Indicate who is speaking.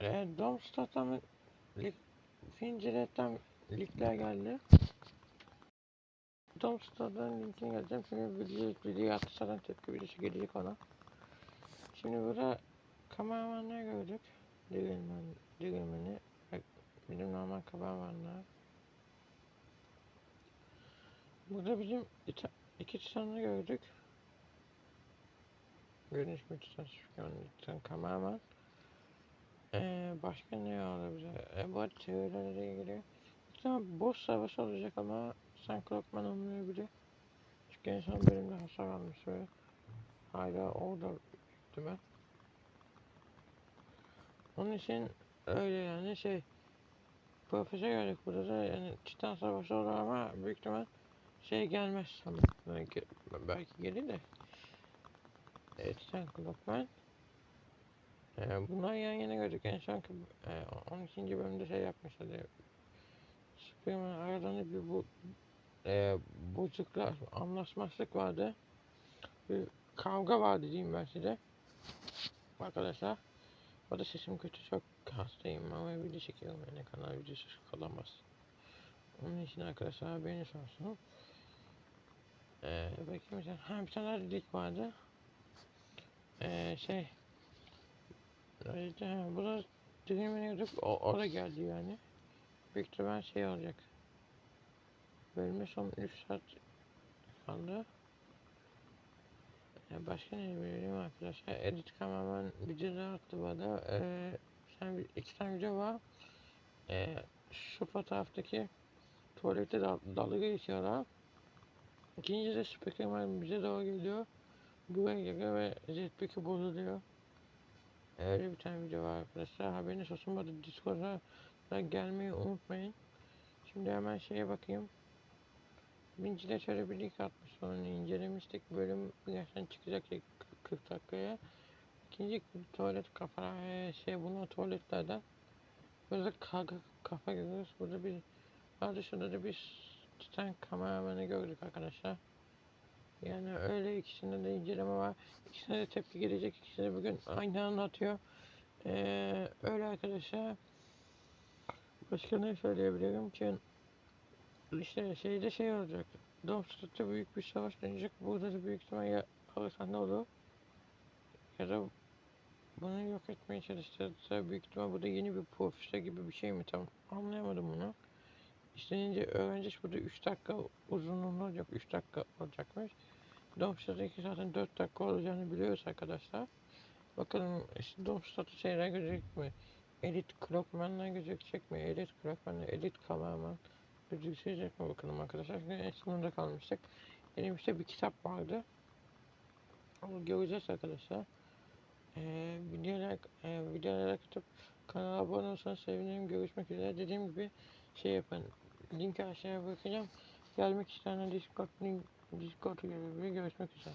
Speaker 1: E, Domstad'dan lig, Finceret'ten ligler geldi. Domstad'dan linkini geleceğim. Şimdi video, video zaten tepki videosu gelecek ona. Şimdi burada kameramanlar gördük. Digelman, Digelman'i. Bak, Bizim normal kameramanlar. Burada bizim ita- iki titanı gördük. Görünüş mü titan titan kameraman. Ee, başka ne olabilir? E, bu arada teorilere ilgili. Tane boss savaşı olacak ama sen Clockman olmayabilir. Çünkü en son bölümde hasar almış ve hala orada değil mi? Onun için öyle yani şey Profesör gördük burada da yani Titan savaşı olur ama büyük ihtimal şey gelmez sanırım. Belki, belki gelir de. E, Titan Clockman. E, bunlar yan yana gördük. En son ki, e, 12. bölümde şey yapmışlardı. Superman aralarında bir bu e, bozuklar, anlaşmazlık vardı. Bir kavga vardı diyeyim ben size. Arkadaşlar. Bu da sesim kötü çok hastayım ama video çekiyorum yani kanal videosu kalamaz. Onun için arkadaşlar haberiniz olsun. Ee, bakayım mesela. Ha bir tane dedik vardı. Ee, şey. Ayrıca ha, bu da dediğim gibi o, o da geldi yani. Büyük ihtimal şey olacak. Bölümü son 3 saat kaldı. Ya başka ne bileyim arkadaşlar. Edit kameraman video da attı bana. Ee, sen bir- iki tane video var. Ee, şu fotoğraftaki tuvalete dal dalga geçiyorlar. İkinci de Spikerman bize doğru geliyor. Buraya geliyor ve jetpack'i bozuluyor. Öyle bir tane video var arkadaşlar. Haberiniz olsun. Bu Discord'a da gelmeyi unutmayın. Şimdi hemen şeye bakayım. Vinci'de şöyle bir link atmış onu incelemiştik. Bölüm gerçekten çıkacak ilk 40 dakikaya. İkinci tuvalet kafa eee, şey bunlar tuvaletlerden. Burada kafa, kafa görüyoruz. Burada bir var dışında da bir titan kameramanı gördük arkadaşlar. Yani öyle ikisinde de inceleme var. İkisine de tepki gelecek. İkisi de bugün aynı anlatıyor. Eee öyle arkadaşlar. Başka ne söyleyebilirim ki? İşte şeyde şey olacak. Domstad'da büyük bir savaş dönecek. Burada da büyük ihtimal ya ne olur? Ya da bunu yok etmeye çalışacaksa büyük ihtimal bu da yeni bir profesör gibi bir şey mi tam anlayamadım bunu. İstenince öğreneceğiz burada 3 dakika uzunluğunda olacak 3 dakika olacakmış. Domstad'daki zaten 4 dakika olacağını biliyoruz arkadaşlar. Bakalım işte Domstad'da şeyler görecek mi? Elit Clockman'lar gözükecek mi? Elit Clockman'lar, Elit Kameraman gözükecek mi bakalım arkadaşlar. Çünkü en sonunda kalmıştık. Elimizde bir kitap vardı. Onu göreceğiz arkadaşlar. Ee, videolar, e, videolara katıp kanala abone olursanız sevinirim. Görüşmek üzere. Dediğim gibi şey yapın. Linki aşağıya bırakacağım. Gelmek isteyenler Discord link, Discord'a gelebilir. Görüşmek üzere.